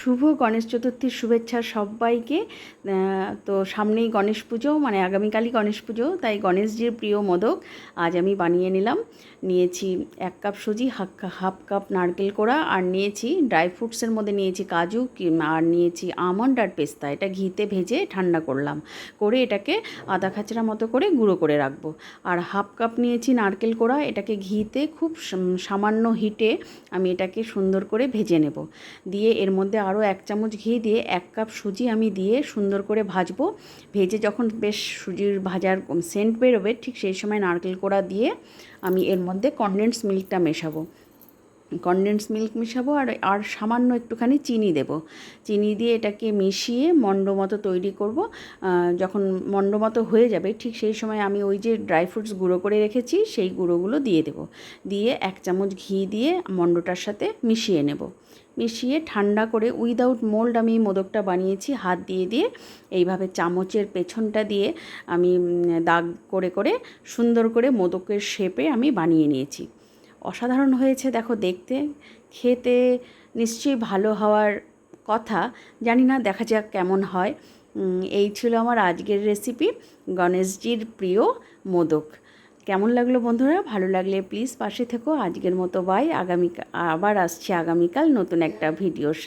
শুভ গণেশ চতুর্থীর শুভেচ্ছা সবাইকে। তো সামনেই গণেশ পুজো মানে আগামীকালই গণেশ পুজো, তাই গণেশজির প্রিয় মোদক আজ আমি বানিয়ে নিলাম। নিয়েছি এক কাপ সুজি, হাফ হাফ কাপ নারকেল কোড়া, আর নিয়েছি ড্রাই ফ্রুটসের মধ্যে নিয়েছি কাজু আর নিয়েছি আমন্ড আর পেস্তা। এটা ঘিতে ভেজে ঠান্ডা করলাম। করে এটাকে আদা খাচড়া মতো করে গুঁড়ো করে রাখব। আর হাফ কাপ নিয়েছি নারকেল কোড়া, এটাকে ঘিতে খুব সামান্য হিটে আমি এটাকে সুন্দর করে ভেজে নেব। দিয়ে এর মধ্যে আরও এক চামচ ঘি দিয়ে এক কাপ সুজি আমি দিয়ে সুন্দর করে ভাজবো। ভেজে যখন বেশ সুজির ভাজার সেন্ট বেরোবে, ঠিক সেই সময় নারকেল কোড়া দিয়ে আমি এর মধ্যে কনডেন্স মিল্কটা মেশাবো। কনডেন্স মিল্ক মেশাবো আর আর সামান্য একটুখানি চিনি দেব। চিনি দিয়ে এটাকে মিশিয়ে মণ্ড মতো তৈরি করব। যখন মণ্ড মতো হয়ে যাবে, ঠিক সেই সময় আমি ওই যে ড্রাই ফ্রুটস গুঁড়ো করে রেখেছি, সেই গুঁড়োগুলো দিয়ে দেব। দিয়ে এক চামচ ঘি দিয়ে মণ্ডটার সাথে মিশিয়ে নেব। মিশিয়ে ঠান্ডা করে উইদাউট মোল্ড আমি মোদকটা বানিয়েছি। হাত দিয়ে দিয়ে এইভাবে চামচের পেছনটা দিয়ে আমি দাগ করে করে, সুন্দর করে মোদকের শেপে আমি বানিয়ে নিয়েছি। অসাধারণ হয়েছে দেখো দেখতে। খেতে নিশ্চয়ই ভালো হওয়ার কথা। জানি না, দেখা যাক কেমন হয়। এই ছিল আমার আজকের রেসিপি গণেশজির প্রিয় মোদক। কেমন লাগল বন্ধুরা? ভালো লাগলে প্লিজ পাশে থেকো। আজকের মতো বাই আগামী আবার আসছি আগামীকাল নতুন একটা ভিডিওর